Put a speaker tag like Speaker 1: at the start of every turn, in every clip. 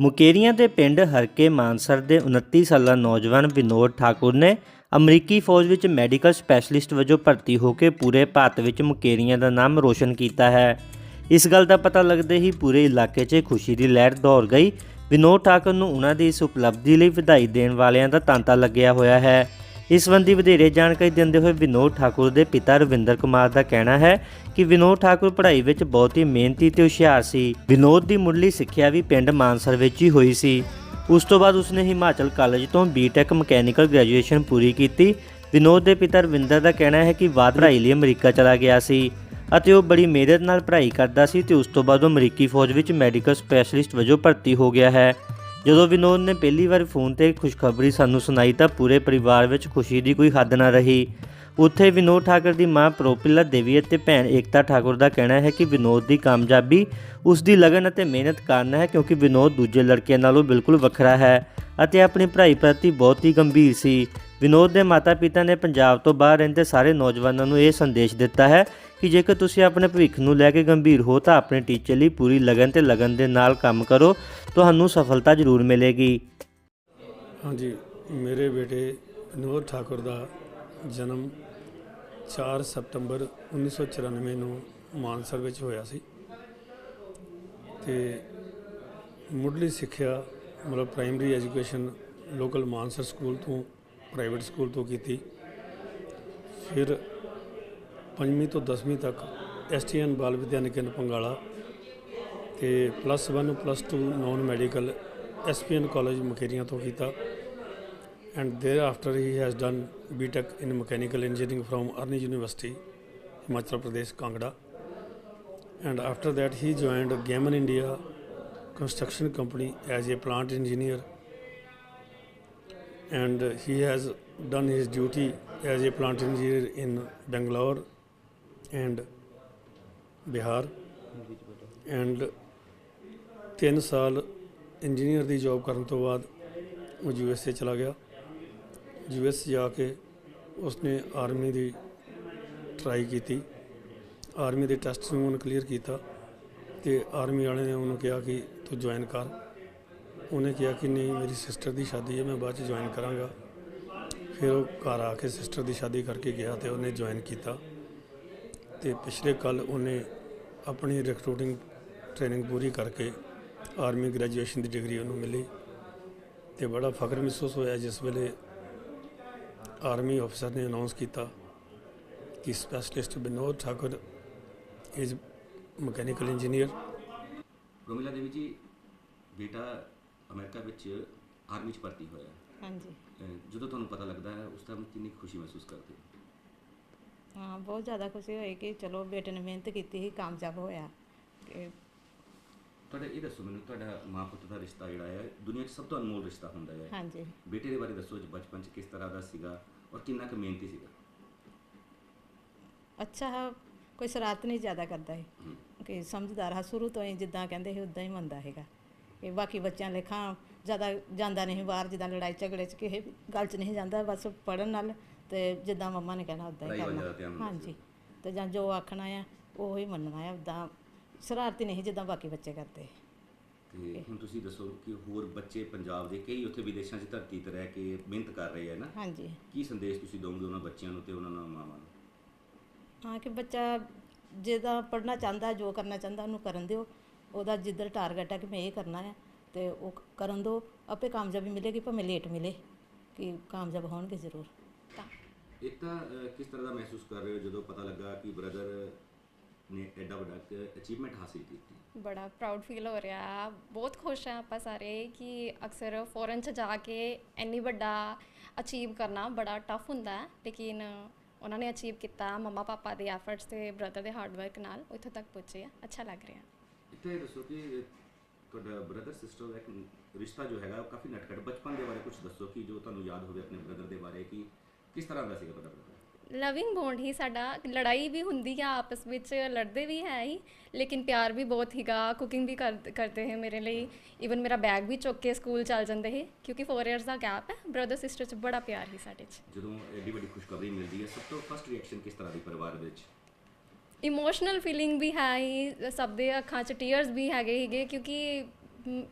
Speaker 1: ਮੁਕੇਰੀਆਂ ਦੇ ਪਿੰਡ ਹਰਕੇ ਮਾਨਸਰ ਦੇ 29 ਸਾਲਾ ਨੌਜਵਾਨ ਵਿਨੋਦ ਠਾਕੁਰ ਨੇ ਅਮਰੀਕੀ ਫੌਜ ਵਿੱਚ ਮੈਡੀਕਲ ਸਪੈਸ਼ਲਿਸਟ ਵਜੋਂ ਭਰਤੀ ਹੋ ਕੇ ਪੂਰੇ ਭਾਰਤ ਵਿੱਚ ਮੁਕੇਰੀਆਂ ਦਾ ਨਾਮ ਰੋਸ਼ਨ ਕੀਤਾ ਹੈ। ਇਸ ਗੱਲ ਦਾ ਪਤਾ ਲੱਗਦੇ ਹੀ ਪੂਰੇ ਇਲਾਕੇ 'ਚ ਖੁਸ਼ੀ ਦੀ ਲਹਿਰ ਦੌੜ ਗਈ। ਵਿਨੋਦ ਠਾਕੁਰ ਨੂੰ ਉਹਨਾਂ ਦੀ ਇਸ ਉਪਲਬਧੀ ਲਈ ਵਧਾਈ ਦੇਣ ਵਾਲਿਆਂ ਦਾ ਤਾਂਤਾ ਲੱਗਿਆ ਹੋਇਆ ਹੈ। ਇਸ ਸੰਬੰਧੀ ਵਧੇਰੇ ਜਾਣਕਾਰੀ ਦਿੰਦੇ ਹੋਏ ਵਿਨੋਦ ਠਾਕੁਰ ਦੇ ਪਿਤਾ ਰਵਿੰਦਰ ਕੁਮਾਰ ਦਾ ਕਹਿਣਾ ਹੈ ਕਿ ਵਿਨੋਦ ਠਾਕੁਰ ਪੜ੍ਹਾਈ ਵਿੱਚ ਬਹੁਤ ਹੀ ਮਿਹਨਤੀ ਤੇ ਹੁਸ਼ਿਆਰ ਸੀ। ਵਿਨੋਦ ਦੀ ਮੁੱਢਲੀ ਸਿੱਖਿਆ ਵੀ ਪਿੰਡ ਮਾਨਸਰ ਵਿੱਚ ਹੀ ਹੋਈ ਸੀ। ਉਸ ਤੋਂ ਬਾਅਦ ਉਸਨੇ ਹਿਮਾਚਲ ਕਾਲਜ ਤੋਂ ਬੀਟੈਕ ਮਕੈਨੀਕਲ ਗ੍ਰੈਜੂਏਸ਼ਨ ਪੂਰੀ ਕੀਤੀ। ਵਿਨੋਦ ਦੇ ਪਿਤਾ ਰਵਿੰਦਰ ਦਾ ਕਹਿਣਾ ਹੈ ਕਿ ਬਾਅਦ ਪੜ੍ਹਾਈ ਲਈ ਅਮਰੀਕਾ ਚਲਾ ਗਿਆ ਸੀ ਅਤੇ ਉਹ ਬੜੀ ਮਿਹਨਤ ਨਾਲ ਪੜ੍ਹਾਈ ਕਰਦਾ ਸੀ ਤੇ ਉਸ ਤੋਂ ਬਾਅਦ ਉਹ ਅਮਰੀਕੀ ਫੌਜ ਵਿੱਚ ਮੈਡੀਕਲ ਸਪੈਸ਼ਲਿਸਟ ਵਜੋਂ ਭਰਤੀ ਹੋ ਗਿਆ ਹੈ। ਜਦੋਂ ਵਿਨੋਦ ਨੇ ਪਹਿਲੀ ਵਾਰ ਫੋਨ ਤੇ ਖੁਸ਼ਖਬਰੀ ਸਾਨੂੰ ਸੁਣਾਈ ਤਾਂ ਪੂਰੇ ਪਰਿਵਾਰ ਵਿੱਚ ਖੁਸ਼ੀ ਦੀ ਕੋਈ ਹੱਦ ਨਾ ਰਹੀ। ਉੱਥੇ ਵਿਨੋਦ ਠਾਕੁਰ ਦੀ ਮਾਂ ਪ੍ਰੋਪਿਲਾ ਦੇਵੀ ਅਤੇ ਭੈਣ ਏਕਤਾ ਠਾਕੁਰ ਦਾ ਕਹਿਣਾ ਹੈ ਕਿ ਵਿਨੋਦ ਦੀ ਕਾਮਯਾਬੀ ਉਸ ਦੀ ਲਗਨ ਅਤੇ ਮਿਹਨਤ ਕਾਰਨ ਹੈ ਕਿਉਂਕਿ ਵਿਨੋਦ ਦੂਜੇ ਲੜਕਿਆਂ ਨਾਲੋਂ ਬਿਲਕੁਲ ਵੱਖਰਾ ਹੈ ਅਤੇ ਆਪਣੀ ਪੜ੍ਹਾਈ ਪ੍ਰਤੀ ਬਹੁਤ ਹੀ ਗੰਭੀਰ ਸੀ। ਵਿਨੋਦ ਦੇ ਮਾਤਾ-ਪਿਤਾ ਨੇ ਪੰਜਾਬ ਤੋਂ ਬਾਹਰ ਰਹਿੰਦੇ ਸਾਰੇ ਨੌਜਵਾਨਾਂ ਨੂੰ ਇਹ ਸੰਦੇਸ਼ ਦਿੱਤਾ ਹੈ ਕਿ ਜੇਕਰ ਤੁਸੀਂ ਆਪਣੇ ਭਵਿੱਖ ਨੂੰ ਲੈ ਕੇ ਗੰਭੀਰ ਹੋ ਤਾਂ ਆਪਣੇ ਟੀਚੇ ਲਈ ਪੂਰੀ ਲਗਨ ਤੇ ਲਗਨ ਦੇ ਨਾਲ ਕੰਮ ਕਰੋ। ਤੁਹਾਨੂੰ ਸਫਲਤਾ ਜ਼ਰੂਰ ਮਿਲੇਗੀ।
Speaker 2: ਹਾਂਜੀ, ਮੇਰੇ ਬੇਟੇ ਨੂਰ ਠਾਕੁਰ ਦਾ ਜਨਮ 4 ਸਤੰਬਰ 1994 ਨੂੰ ਮਾਨਸਰ ਵਿੱਚ ਹੋਇਆ ਸੀ। ਤੇ ਮੁੱਢਲੀ ਸਿੱਖਿਆ ਮਤਲਬ primary education local Mansar school ਤੋਂ, ਪ੍ਰਾਈਵੇਟ ਸਕੂਲ ਤੋਂ ਕੀਤੀ। ਫਿਰ 5ਵੀਂ ਤੋਂ 10ਵੀਂ ਤੱਕ ਐਸਟੀਐਨ ਬਾਲ ਵਿਦਿਆ ਨਿਕੇਤਨ ਪੰਗਾਲਾ ਤੇ plus 1 plus 2 non medical SPN college Mukerian ਤੋਂ ਕੀਤਾ and there after he has done BTech in mechanical engineering from Arni university Himachal Pradesh Kangra and after that he joined Gammon India construction company as a plant engineer and he has done his duty as a plant engineer in Bangalore and Bihar and ਤਿੰਨ ਸਾਲ engineer ਦੀ job ਕਰਨ ਤੋਂ ਬਾਅਦ ਉਹ U S A ਚਲਾ ਗਿਆ। U S ਜਾ ਕੇ ਉਸਨੇ ਆਰਮੀ ਦੀ ਟਰਾਈ ਕੀਤੀ। ਆਰਮੀ ਦੇ ਟੈਸਟ ਨੂੰ ਉਹਨੇ ਕਲੀਅਰ ਕੀਤਾ ਤੇ ਆਰਮੀ ਵਾਲੇ ਨੇ ਉਹਨੂੰ ਕਿਹਾ ਕਿ ਤੂੰ ਜੁਆਇਨ ਕਰ। ਉਹਨੇ ਕਿਹਾ ਕਿ ਨਹੀਂ, ਮੇਰੀ ਸਿਸਟਰ ਦੀ ਸ਼ਾਦੀ ਹੈ, ਮੈਂ ਬਾਅਦ ਚ ਜੁਆਇਨ ਕਰਾਂਗਾ। ਫਿਰ ਉਹ ਘਰ ਆ ਕੇ ਸਿਸਟਰ ਦੀ ਸ਼ਾਦੀ ਕਰਕੇ ਗਿਆ ਤੇ ਉਹਨੇ ਜੁਆਇਨ ਕੀਤਾ। ਤੇ ਪਿਛਲੇ ਕੱਲ ਉਹਨੇ ਆਪਣੀ ਰਿਕਰੂਟਿੰਗ ਟ੍ਰੇਨਿੰਗ ਪੂਰੀ ਕਰਕੇ ਆਰਮੀ ਗ੍ਰੈਜੂਏਸ਼ਨ ਦੀ ਡਿਗਰੀ ਉਹਨੂੰ ਮਿਲੀ ਤੇ ਬੜਾ ਫਖਰ ਮਹਿਸੂਸ ਹੋਇਆ ਜਿਸ ਵੇਲੇ ਆਰਮੀ ਅਫਸਰ ਨੇ ਅਨਾਉਂਸ ਕੀਤਾ ਕਿ specialist Vinod Thakur is mechanical engineer
Speaker 3: Romila Devi ji ਬੇਟਾ ਅਮਰੀਕਾ ਵਿੱਚ ਆਰਮੀ 'ਚ ਭਰਤੀ ਹੋਇਆ।
Speaker 4: ਹਾਂਜੀ।
Speaker 3: ਜਦੋਂ ਤੁਹਾਨੂੰ ਪਤਾ ਲੱਗਦਾ ਹੈ ਉਸ ਟਾਈਮ ਕਿੰਨੀ ਖੁਸ਼ੀ ਮਹਿਸੂਸ ਕਰਦੇ ਹੋ?
Speaker 4: ਹਾਂ ਬਹੁਤ ਜ਼ਿਆਦਾ ਖੁਸ਼ੀ ਹੋਈ ਕਿ ਚਲੋ ਬੇਟੇ ਨੇ ਮਿਹਨਤ ਕੀਤੀ ਸੀ ਕਾਮਯਾਬ ਹੋਇਆ। ਕਿ
Speaker 3: ਤੁਹਾਡਾ ਇਹ ਦੱਸੋ ਮੈਨੂੰ ਤੁਹਾਡਾ ਮਾਂ ਪੁੱਤ ਦਾ ਰਿਸ਼ਤਾ ਜਿਹੜਾ ਹੈ ਦੁਨੀਆ 'ਚ ਸਭ ਤੋਂ ਅਨਮੋਲ ਰਿਸ਼ਤਾ ਹੁੰਦਾ ਹੈ।
Speaker 4: ਹਾਂਜੀ।
Speaker 3: ਬੇਟੇ ਦੇ ਬਾਰੇ ਦੱਸੋ ਜੀ ਬਚਪਨ 'ਚ ਕਿਸ ਤਰ੍ਹਾਂ ਦਾ ਸੀਗਾ ਔਰ ਕਿੰਨਾ ਕੁ ਮਿਹਨਤੀ ਸੀਗਾ?
Speaker 4: ਅੱਛਾ ਹੈ, ਕੋਈ ਸ਼ਰਾਰਤ ਨਹੀਂ ਜ਼ਿਆਦਾ ਕਰਦਾ ਹੈ। ਕਿ ਸਮਝਦਾਰ ਹੈ ਸ਼ੁਰੂ ਤੋਂ ਹੀ ਜਿੱਦਾਂ ਕਹਿੰਦੇ ਸੀ ਉਦਾਂ ਹੀ ਮੰਨਦਾ ਹੈਗਾ ਇਹ ਬਾਕੀ ਬੱਚਿਆਂ ਲੇਖਾਂ ਜ਼ਿਆਦਾ ਜਾਂਦਾ ਨਹੀਂ ਬਾਹਰ ਜਿੱਦਾਂ ਲੜਾਈ ਝਗੜੇ 'ਚ ਕਿਸੇ ਗੱਲ 'ਚ ਨਹੀਂ ਜਾਂਦਾ ਬਸ ਪੜਨ ਨਾਲ ਤੇ ਜਿੱਦਾਂ ਮੰਮਾ ਨੇ ਕਹਿਣਾ ਉਦਾਂ ਹੀ ਕਰਨਾ। ਹਾਂਜੀ। ਤੇ ਜਾਂ ਜੋ ਆਖਣਾ ਆ ਉਹ ਹੀ ਮੰਨਣਾ ਆ ਉਦਾਂ ਸ਼ਰਾਰਤੀ ਨਹੀਂ ਜਿੱਦਾਂ ਬਾਕੀ ਬੱਚੇ ਕਰਦੇ।
Speaker 3: ਤੇ ਹੁਣ ਤੁਸੀਂ ਦੱਸੋ ਕਿ ਹੋਰ ਬੱਚੇ ਪੰਜਾਬ ਦੇ ਕਈ ਉੱਥੇ ਵਿਦੇਸ਼ਾਂ 'ਚ ਧਰਤੀ ਤੇ ਰਹਿ ਕੇ ਮਿਹਨਤ ਕਰ ਰਹੇ ਆ ਨਾ।
Speaker 4: ਹਾਂਜੀ।
Speaker 3: ਕੀ ਸੰਦੇਸ਼ ਤੁਸੀਂ ਦੋਗੇ ਉਹਨਾਂ ਬੱਚਿਆਂ ਨੂੰ ਤੇ ਉਹਨਾਂ ਨੂੰ ਮਾਵਾਂ ਨੂੰ?
Speaker 4: ਹਾਂ ਕਿ ਬੱਚਾ ਜਿਹਦਾ ਪੜ੍ਹਨਾ ਚਾਹੁੰਦਾ ਜੋ ਕਰਨਾ ਚਾਹੁੰਦਾ ਉਹਨੂੰ ਕਰਨ ਦਿਓ। ਉਹਦਾ ਜਿੱਧਰ ਟਾਰਗੇਟ ਹੈ ਕਿ ਮੈਂ ਇਹ ਕਰਨਾ ਹੈ ਤੇ ਉਹ ਕਰਨ ਦਿਓ। ਆਪੇ ਕਾਮਯਾਬੀ ਮਿਲੇਗੀ ਭਾਵੇਂ ਲੇਟ ਮਿਲੇ। ਕਿ ਕਾਮਯਾਬ ਹੋਣਗੇ ਜ਼ਰੂਰ।
Speaker 3: ਇੱਕ ਤਾਂ ਕਿਸ ਤਰ੍ਹਾਂ ਦਾ ਮਹਿਸੂਸ ਕਰ ਰਹੇ ਹੋ ਜਦੋਂ ਪਤਾ ਲੱਗਾ ਕਿ ਬ੍ਰਦਰ ਨੇ ਐਡਾ ਵੱਡਾ ਅਚੀਵਮੈਂਟ ਹਾਸਿਲ ਕੀਤੀ?
Speaker 5: ਬੜਾ ਪ੍ਰਾਊਡ ਫੀਲ ਹੋ ਰਿਹਾ। ਬਹੁਤ ਖੁਸ਼ ਹਾਂ ਆਪਾਂ ਸਾਰੇ ਕਿ ਅਕਸਰ ਫੋਰਨ ਚ ਜਾ ਕੇ ਇੰਨੀ ਵੱਡਾ ਅਚੀਵ ਕਰਨਾ ਬੜਾ ਟਫ ਹੁੰਦਾ ਹੈ। ਲੇਕਿਨ ਉਹਨਾਂ ਨੇ ਅਚੀਵ ਕੀਤਾ ਮੰਮਾ ਪਾਪਾ ਦੇ ਐਫਰਟਸ ਤੇ ਬ੍ਰਦਰ ਦੇ ਹਾਰਡ ਵਰਕ ਨਾਲ ਉਹ ਇੱਥੋਂ ਤੱਕ ਪਹੁੰਚੇ ਆ। ਅੱਛਾ ਲੱਗ ਰਿਹਾ।
Speaker 3: ਇੱਥੇ ਦੱਸੋ ਕਿ ਤੁਹਾਡਾ ਬ੍ਰਦਰ ਸਿਸਟਰ ਦਾ ਇੱਕ ਰਿਸ਼ਤਾ ਜੋ ਹੈਗਾ ਉਹ ਕਾਫੀ ਨਟਖਟ ਬਚਪਨ ਦੇ ਬਾਰੇ ਕੁਝ ਦੱਸੋ ਕਿ ਜੋ ਤੁਹਾਨੂੰ ਯਾਦ ਹੋਵੇ ਆਪਣੇ ਬ੍ਰਦਰ ਦੇ ਬਾਰੇ ਕਿਸ ਤਰ੍ਹਾਂ ਦਾ ਸੀਗਾ ਤੁਹਾਡਾ
Speaker 5: ਲਵਿੰਗ ਬੌਂਡ ਹੀ ਸਾਡਾ ਲੜਾਈ ਵੀ ਹੁੰਦੀ ਆ ਆਪਸ ਵਿੱਚ ਲੜਦੇ ਵੀ ਹੈ ਹੀ ਲੇਕਿਨ ਪਿਆਰ ਵੀ ਬਹੁਤ ਹੀਗਾ ਕੁਕਿੰਗ ਵੀ ਕਰ- ਕਰਦੇ ਹੈ ਮੇਰੇ ਲਈ ਇਵਨ ਮੇਰਾ ਬੈਗ ਵੀ ਚੁੱਕ ਕੇ ਸਕੂਲ ਚੱਲ ਜਾਂਦੇ ਹੈ ਕਿਉਂਕਿ 4 ਇਅਰਸ ਦਾ ਗੈਪ ਹੈ ਬ੍ਰਦਰ ਸਿਸਟਰ 'ਚ ਬੜਾ ਪਿਆਰ ਹੀ ਸਾਡੇ 'ਚ।
Speaker 3: ਜਦੋਂ ਐਡੀ ਵੱਡੀ ਖੁਸ਼ਖਬਰੀ ਮਿਲਦੀ ਹੈ ਸਭ ਤੋਂ ਫਸਟ ਰਿਐਕਸ਼ਨ ਕਿਸ ਤਰ੍ਹਾਂ ਦੀ ਪਰਿਵਾਰ ਵਿੱਚ?
Speaker 5: ਇਮੋਸ਼ਨਲ ਫੀਲਿੰਗ ਵੀ ਹੈ ਹੀ ਸਭ ਦੇ ਅੱਖਾਂ 'ਚ ਟੀਅਰਸ ਵੀ ਹੈਗੇ ਹੀਗੇ ਕਿਉਂਕਿ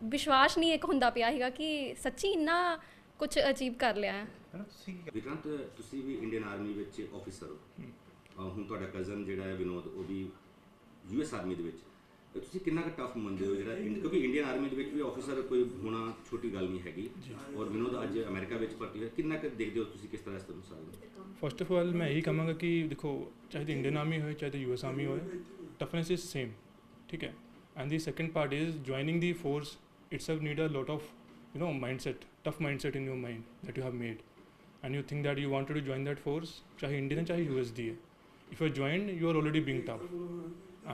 Speaker 5: ਵਿਸ਼ਵਾਸ ਨਹੀਂ ਇੱਕ ਹੁੰਦਾ ਪਿਆ ਸੀਗਾ ਕਿ ਸੱਚੀ ਇੰਨਾ ਕੁਝ ਅਚੀਵ ਕਰ ਲਿਆ ਹੈ।
Speaker 3: ਵਿਕਰਾਂਤ ਤੁਸੀਂ ਵੀ ਇੰਡੀਅਨ ਆਰਮੀ ਵਿੱਚ ਆਫੀਸਰ ਹੋ। ਅਹ ਹੁਣ ਤੁਹਾਡਾ ਕਜ਼ਨ ਜਿਹੜਾ ਹੈ ਵਿਨੋਦ ਉਹ ਵੀ ਯੂਐਸ ਆਰਮੀ ਦੇ ਵਿੱਚ। ਤੇ ਤੁਸੀਂ ਕਿੰਨਾ ਕੁ ਟਫ ਮੰਨਦੇ ਹੋ ਜਿਹੜਾ ਇੰਡ- ਕਿਉਂਕਿ ਇੰਡੀਅਨ ਆਰਮੀ ਦੇ ਵਿੱਚ ਵੀ ਆਫੀਸਰ ਕੋਈ ਹੋਣਾ ਛੋਟੀ ਗੱਲ ਨਹੀਂ ਹੈਗੀ। ਔਰ ਵਿਨੋਦ ਅੱਜ ਅਮਰੀਕਾ ਵਿੱਚ ਭਰਤੀ ਹੋਇਆ ਕਿੰਨਾ ਕੁ ਦੇਖਦੇ ਹੋ ਤੁਸੀਂ ਕਿਸ ਤਰ੍ਹਾਂ ਇਸ ਤੋਂ ਸਾਲ
Speaker 6: ਫਸਟ ਆਫ ਆਲ ਮੈਂ ਇਹੀ ਕਹਾਂਗਾ ਕਿ ਦੇਖੋ ਚਾਹੇ ਤੇ ਇੰਡੀਅਨ ਆਰਮੀ ਹੋਏ ਚਾਹੇ ਤੇ ਯੂਐਸ ਆਰਮੀ ਹੋਏ ਟਫਨੈਸ ਇਜ਼ ਸੇਮ ਠੀਕ ਹੈ? And the second part is joining the force itself need a lot of you know mindset tough mindset in your mind that you have made and you think that you wanted to join that force चाहे Indian है चाहे US दी है if you are joined you are already being tough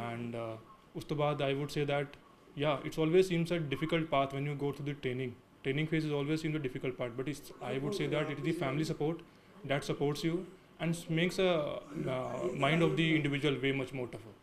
Speaker 6: and uh, ਉਸ ਤੋਂ ਬਾਅਦ I would say that yeah it's always seems a difficult path when you go through the training training phase is always seems a difficult part but it's I would say that it is the family support that supports you and s- makes a uh, mind of the individual way much more tougher